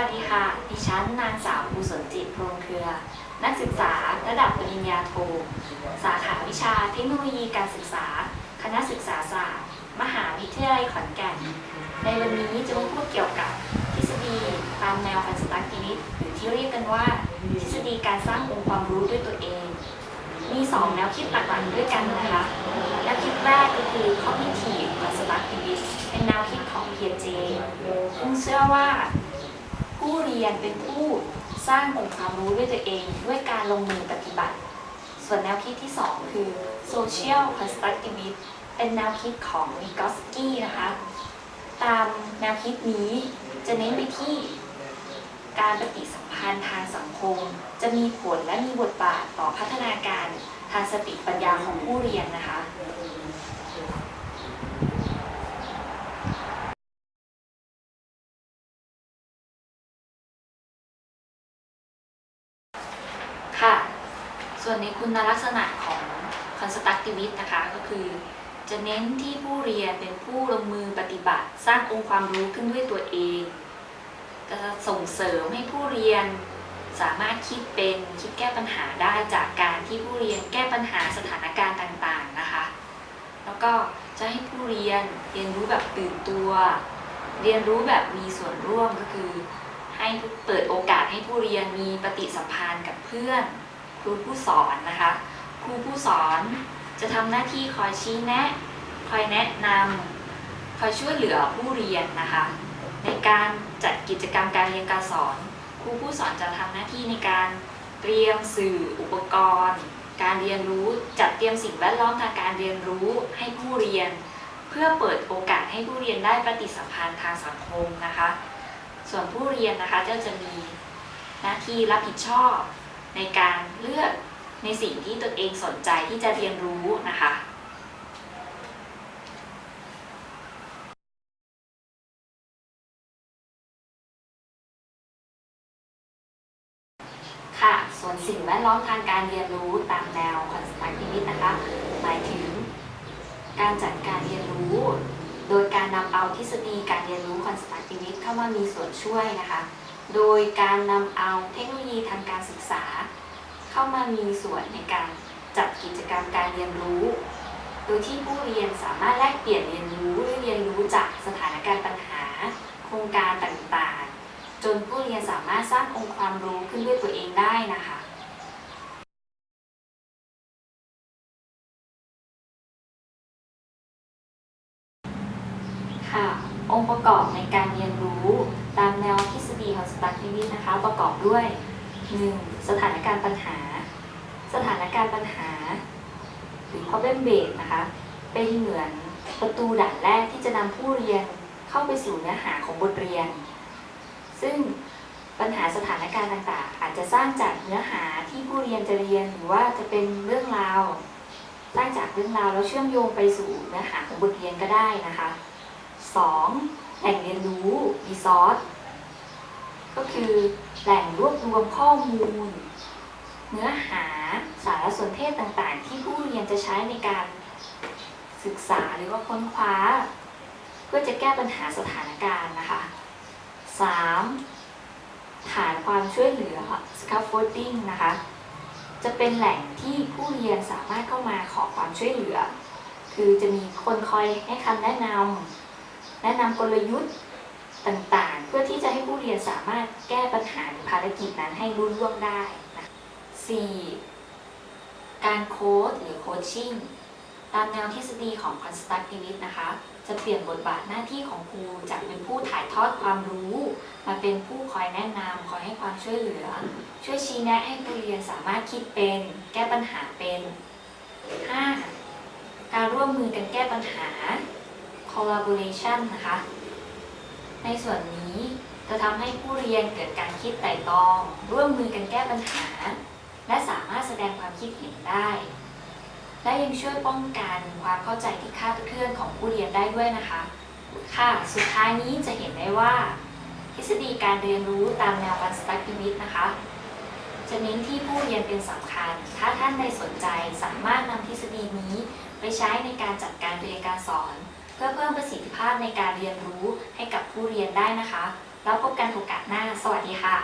สวัสดีค่ะ ดิฉันนางสาวภูสนจิตพรมเครือ นักศึกษาระดับปริญญาโท สาขาวิชาเทคโนโลยีการศึกษา คณะศึกษาศาสตร์ มหาวิทยาลัยขอนแก่น ในวันนี้จะมาพูดเกี่ยวกับทฤษฎีตามแนว constructivist หรือที่เรียกกันว่า ทฤษฎีการสร้างองค์ความรู้ด้วยตัวเอง มีสองแนวคิดหลักๆด้วยกันนะคะ แนวคิดแรกก็คือ cognitive constructivist เป็นแนวคิดของ Piaget ซึ่งเชื่อว่า รียนเป็นผู้สร้างองค์ความรู้ด้วยตัวเอง ด้วยการลงมือปฏิบัติ ส่วนแนวคิดที่ 2 คือ social constructivist เป็นแนวคิดของ Vygotsky นะคะ ตามแนวคิดนี้จะเน้นไปที่การปฏิสัมพันธ์ทางสังคม จะมีผลและมีบทบาทต่อพัฒนาการทางสติปัญญาของผู้เรียนนะคะ ส่วนในคุณลักษณะของ constructivist นะคะก็คือ จะเน้นที่ผู้เรียนเป็นผู้ลงมือปฏิบัติ สร้างองค์ความรู้ขึ้นด้วยตัวเองจะส่งเสริมให้ผู้เรียนสามารถคิดเป็นคิดแก้ปัญหาได้จากการที่ผู้เรียนแก้ปัญหาสถานการณ์ต่างๆนะคะ แล้วก็จะให้ผู้เรียนเรียนรู้แบบตื่นตัว เรียนรู้แบบมีส่วนร่วมก็คือ ให้เปิดโอกาสให้ผู้เรียนมีปฏิสัมพันธ์กับเพื่อน ครูผู้สอนนะคะ ครูผู้สอนจะทำหน้าที่คอยชี้แนะ คอยแนะนำคอยช่วยเหลือผู้เรียนนะคะ ในการจัดกิจกรรมการเรียนการสอน ครูผู้สอนจะทำหน้าที่ในการเตรียมสื่ออุปกรณ์ การเรียนรู้จัดเตรียมสิ่งแวดล้อมทางการเรียนรู้ให้ผู้เรียน เพื่อเปิดโอกาสให้ผู้เรียนได้ปฏิสัมพันธ์ทางสังคมนะคะ ส่วนผู้เรียนนะคะก็จะมีหน้าที่รับผิดชอบ ในการเลือกในสิ่งที่ตนเองสนใจที่จะเรียนรู้นะคะค่ะ ส่วนสิ่งแวดล้อมทางการเรียนรู้ตามแนว constructivist นะคะ หมายถึงการจัดการเรียนรู้ โดยการนำเอาทฤษฎีการเรียนรู้ constructivist เข้ามามีส่วนช่วยนะคะ โดยการนำเอาเทคโนโลยีทางการ เข้ามามีส่วนในการจัดกิจกรรมการเรียนรู้ โดยที่ผู้เรียนสามารถแลกเปลี่ยนเรียนรู้หรือเรียนรู้จากสถานการณ์ปัญหา โครงการต่างๆ จนผู้เรียนสามารถสร้างองค์ความรู้ขึ้นด้วยตัวเองได้นะคะค่ะองค์ประกอบในการเรียนรู้ตามแนวทฤษฎี constructivist นะคะ ประกอบด้วย 1. สถานการณ์ปัญหา สถานการณ์ปัญหา หรือ problem based นะคะ เป็นเหมือนประตูด่านแรกที่จะนำผู้เรียนเข้าไปสู่เนื้อหาของบทเรียน ซึ่งปัญหาสถานการณ์ต่างๆ อาจจะสร้างจากเนื้อหาที่ผู้เรียนจะเรียนหรือว่าจะเป็นเรื่องราวสร้างจากเรื่องราวแล้วเชื่อมโยงไปสู่เนื้อหาของบทเรียนก็ได้นะคะ 2. แหล่งเรียนรู้ r e s o u r c ก็คือ แหล่งรวบรวมข้อมูล เนื้อหาสารสนเทศต่างๆ ที่ผู้เรียนจะใช้ในการศึกษาหรือว่าค้นคว้า เพื่อจะแก้ปัญหาสถานการณ์นะคะ 3. ฐานความช่วยเหลือ scaffolding นะคะ จะเป็นแหล่งที่ผู้เรียนสามารถเข้ามาขอความช่วยเหลือ คือจะมีคนคอยให้คำแนะนำแนะนำกลยุทธ์ ต่างๆ เพื่อที่จะให้ผู้เรียนสามารถแก้ปัญหาหรือภารกิจนั้นให้รุ่ล่วงได้นะ 4. การโค้ดหรือโคชชิ่งตามแนวทฤษฎีของ constructivist นะคะ จะเปลี่ยนบทบาทหน้าที่ของครูจากเป็นผู้ถ่ายทอดความรู้ มาเป็นผู้คอยแนะนำคอยให้ความช่วยเหลือ ช่วยชี้แนะให้ผู้เรียนสามารถคิดเป็น แก้ปัญหาเป็น 5. การร่วมมือกันแก้ปัญหา collaboration นะคะ ในส่วนนี้จะทำให้ผู้เรียนเกิดการคิดไต่ตรอง ร่วมมือกันแก้ปัญหา และสามารถแสดงความคิดเห็นได้ และยังช่วยป้องกันความเข้าใจที่คาดเคลื่อนของผู้เรียนได้ด้วยนะคะ ค่ะ สุดท้ายนี้จะเห็นได้ว่า ทฤษฎีการเรียนรู้ตามแนว constructivist นะคะจะเน้นที่ผู้เรียนเป็นสำคัญ ถ้าท่านใดสนใจสามารถนำทฤษฎีนี้ไปใช้ในการจัดการเรียนการสอน เพื่อเพิ่มประสิทธิภาพในการเรียนรู้ให้กับผู้เรียนได้นะคะ แล้วพบกันโอกาสหน้า สวัสดีค่ะ